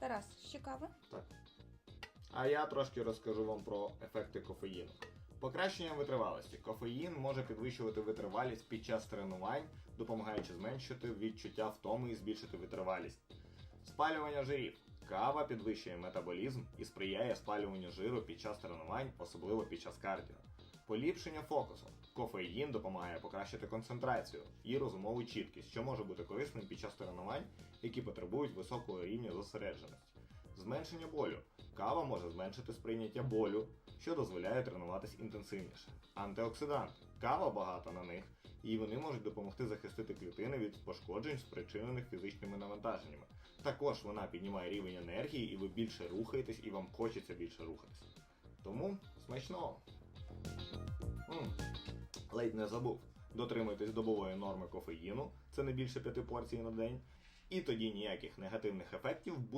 Тарас, ще кави? Так. А я трошки розкажу вам про ефекти кофеїну. Покращення витривалості. Кофеїн може підвищувати витривалість під час тренувань, допомагаючи зменшити відчуття втоми і збільшити витривалість. Спалювання жирів. Кава підвищує метаболізм і сприяє спалюванню жиру під час тренувань, особливо під час кардіо. Поліпшення фокусу. Кофеїн допомагає покращити концентрацію і розумову чіткість, що може бути корисним під час тренувань, які потребують високого рівня зосередженості. Зменшення болю. Кава може зменшити сприйняття болю, що дозволяє тренуватись інтенсивніше. Антиоксиданти. Кава багата на них, і вони можуть допомогти захистити клітини від пошкоджень, спричинених фізичними навантаженнями. Також вона піднімає рівень енергії, і ви більше рухаєтесь, і вам хочеться більше рухатись. Тому смачного! Ледь не забув. Дотримуйтесь добової норми кофеїну, це не більше 5 порцій на день, і тоді ніяких негативних ефектів